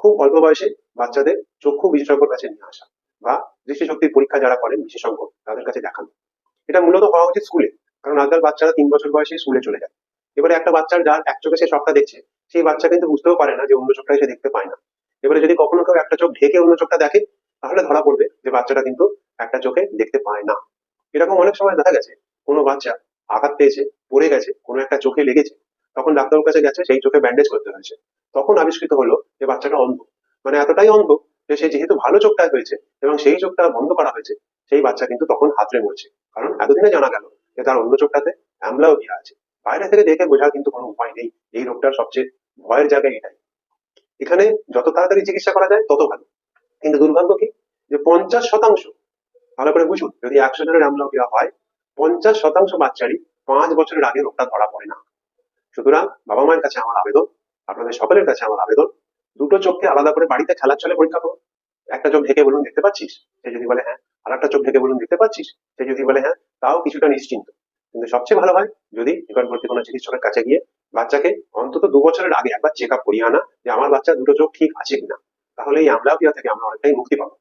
খুব অল্প বয়সে বাচ্চাদের চক্ষু বিশেষজ্ঞর কাছে নিয়ে আসা বা দৃষ্টিশক্তির পরীক্ষা যারা করেন বিশেষজ্ঞ, তাদের কাছে দেখানো। এটা মূলত হওয়া উচিত স্কুলে কারণ আজকাল বাচ্চারা তিন বছর বয়সে স্কুলে চলে যায়। এবারে একটা বাচ্চার যার এক চোখে সে সবটা দেখছে, সেই বাচ্চা কিন্তু বুঝতেও পারে না যে অন্য চোখটা সে দেখতে পায় না। এবারে যদি কখনো কেউ একটা চোখ ঢেকে অন্য চোখটা দেখে, তাহলে ধরা পড়বে যে বাচ্চাটা কিন্তু একটা চোখে দেখতে পায় না। এরকম অনেক সময় দেখা গেছে, কোনো বাচ্চা আঘাত পেয়েছে, পড়ে গেছে, কোনো একটা চোখে লেগেছে তখন ডাক্তারের কাছে গেছে, সেই চোখে ব্যান্ডেজ করতে হয়েছে। তখন আবিষ্কৃত হলো যে বাচ্চাটা অন্ধ। মানে এতটাই অন্ধ যে সে যেহেতু ভালো চোখটা হয়েছে এবং সেই চোখটা বন্ধ করা হয়েছে, সেই বাচ্চা কিন্তু তখন হাতড়ে মরছে। কারণ এতদিনে জানা গেল যে তার অন্য চোখটাতে অ্যামলাওপিয়া আছে। বাইরে থেকে দেখে বোঝার কিন্তু কোনো উপায় নেই। এই রোগটার সবচেয়ে ভয়ের জায়গায় এটাই। এখানে যত তাড়াতাড়ি চিকিৎসা করা যায়, তত ভালো। কিন্তু দুর্ভাগ্য কি? যে পঞ্চাশ শতাংশ, ভালো করে বুঝুন, যদি একশো জনের অ্যামলাও দেওয়া হয়, পঞ্চাশ শতাংশ বাচ্চারই পাঁচ বছরের আগে রোগটা ধরা পড়ে না। সুতরাং বাবা মায়ের কাছে আমার আবেদন, আপনাদের সকলের কাছে আমার আবেদন। দুটো চোখকে আলাদা করে বাড়িতে খেলার চলে পরীক্ষা করুন। একটা চোখ ঢেকে বলুন, দেখতে পাচ্ছিস? সে যদি বলে হ্যাঁ। আর একটা চোখ ঢেকে বলুন, দেখতে পাচ্ছিস? সে যদি বলে হ্যাঁ তাও কিছুটা নিশ্চিন্ত। কিন্তু সবচেয়ে ভালো হয় যদি নিকটবর্তী কোনো চিকিৎসকের কাছে গিয়ে বাচ্চাকে অন্তত দু বছরের আগে একবার চেক আপ করিয়ে আনা যে আমার বাচ্চা দুটো চোখ ঠিক আছে কিনা। তাহলে এই আমলাপিয়া থেকে আমরা অনেকটাই মুক্তি পাবো।